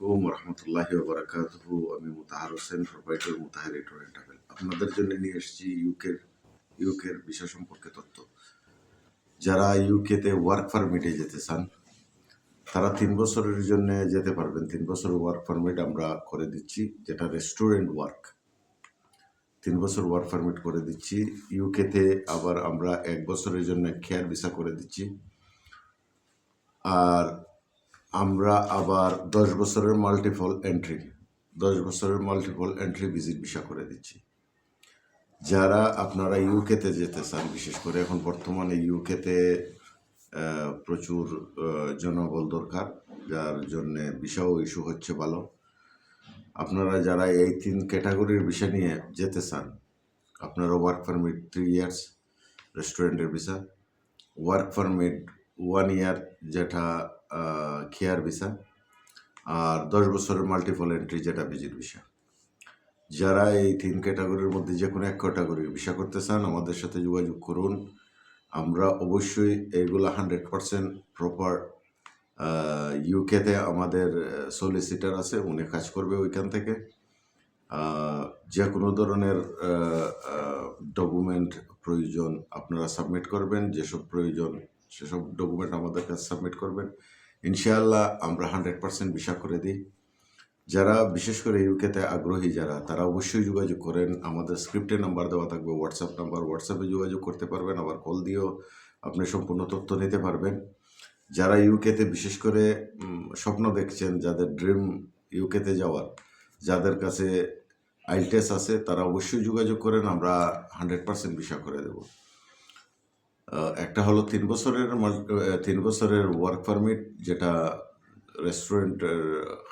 আলাইকুম রহমতুল্লাহি বারাকাতুহু। আমি মুতাহার হোসেন, প্রোপাইটর মুতাহার ট্রাভেল আপনাদের জন্য নিয়ে এসেছি ইউকের ইউকের বিষয় সম্পর্কে তথ্য। যারা ইউকেতে ওয়ার্ক পারমিটে যেতে চান, তারা তিন বছরের জন্য যেতে পারবেন। তিন বছর ওয়ার্ক পারমিট আমরা করে দিচ্ছি, যেটা রেস্টুরেন্ট ওয়ার্ক তিন বছর ওয়ার্ক পারমিট করে দিচ্ছি। ইউকেতে আবার আমরা এক বছরের জন্য কেয়ার ভিসা করে দিচ্ছি। আর আমরা আবার দশ বছরের মাল্টিপল এন্ট্রি দশ বছরের মাল্টিপল এন্ট্রি ভিজিট ভিসা করে দিচ্ছি। যারা আপনারা ইউকেতে যেতে চান, বিশেষ করে এখন বর্তমানে ইউকেতে প্রচুর জনবল দরকার, যার জন্যে ভিসাও ইস্যু হচ্ছে ভালো। আপনারা যারা এই তিন ক্যাটাগরির বিষয় নিয়ে যেতে চান, আপনারা ওয়ার্ক পারমিট থ্রি ইয়ার্স রেস্টুরেন্টের visa work permit one year যেটা কেয়ার ভিসা আর দশ বছরের মাল্টিপল এন্ট্রি যেটা ভিজিট ভিসা। যারা এই তিন ক্যাটাগরির মধ্যে যে কোনো এক ক্যাটাগরির ভিসা করতে চান, আমাদের সাথে যোগাযোগ করুন। আমরা অবশ্যই এইগুলো হান্ড্রেড পারসেন্ট প্রপার ইউকেতে আমাদের সলিসিটার আছে, উনি কাজ করবে ওইখান থেকে। যে কোনো ধরনের ডকুমেন্ট প্রয়োজন আপনারা সাবমিট করবেন, যেসব প্রয়োজন সেসব ডকুমেন্ট আমাদের কাছে সাবমিট করবেন। ইনশাআল্লাহ আমরা হান্ড্রেড পার্সেন্ট ভিসা করে দিই। যারা বিশেষ করে ইউকেতে আগ্রহী যারা, তারা অবশ্যই যোগাযোগ করেন। আমাদের স্ক্রিপ্টে নাম্বার দেওয়া থাকবে, হোয়াটসঅ্যাপ নাম্বার, হোয়াটসঅ্যাপে যোগাযোগ করতে পারবেন, আবার কল দিয়েও আপনি সম্পূর্ণ তথ্য নিতে পারবেন। যারা ইউকেতে বিশেষ করে স্বপ্ন দেখছেন, যাদের ড্রিম ইউকেতে যাওয়ার, যাদের কাছে আইলটেস আছে, তারা অবশ্যই যোগাযোগ করেন, আমরা হান্ড্রেড পার্সেন্ট ভিসা করে দেব। একটা হলো তিন বছরের তিন বছরের ওয়ার্ক পারমিট যেটা রেস্টুরেন্টের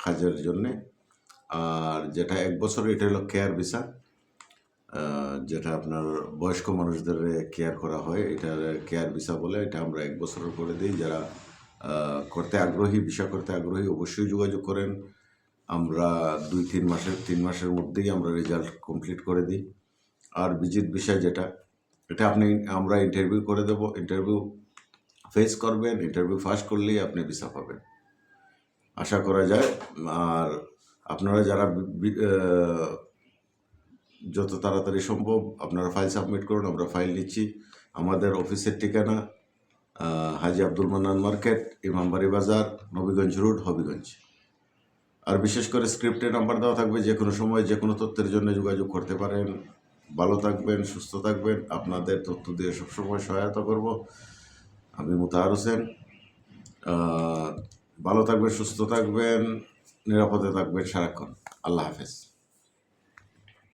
কাজের জন্যে। আর যেটা এক বছর, এটা হলো কেয়ার ভিসা যেটা আপনার বয়স্ক মানুষদের কেয়ার করা হয়। এটা কেয়ার ভিসা বলে, এটা আমরা এক বছরের করে দিই। যারা করতে আগ্রহী ভিসা করতে আগ্রহী, অবশ্যই যোগাযোগ করেন। আমরা দুই, তিন মাসের তিন মাসের মধ্যেই আমরা রেজাল্ট কমপ্লিট করে দিই। আর ভিজিট বিষয় যেটা এটা আপনি, আমরা ইন্টারভিউ করে দেবো ইন্টারভিউ ফেস করবেন ইন্টারভিউ ফার্স্ট করলেই আপনি ভিসা পাবেন। আশা করা যায়, আর আপনারা যারা যত তাড়াতাড়ি সম্ভব আপনারা ফাইল সাবমিট করুন, আমরা ফাইল নিচ্ছি। আমাদের অফিসের ঠিকানা হাজি আব্দুল মান্নান মার্কেট, ইমামবাড়ি বাজার, নবীগঞ্জ রোড, হবিগঞ্জ। আর বিশেষ করে স্ক্রিপ্টে নাম্বার দেওয়া থাকবে যে কোনো সময় যে কোনো তথ্যের জন্য যোগাযোগ করতে পারেন। ভালো থাকবেন, সুস্থ থাকবেন। আপনাদের তথ্য দিয়ে সবসময় সহায়তা করব। আমি মুতাহার হোসেন। ভালো থাকবেন, সুস্থ থাকবেন, নিরাপদে থাকবেন সারাক্ষণ। আল্লাহ হাফেজ।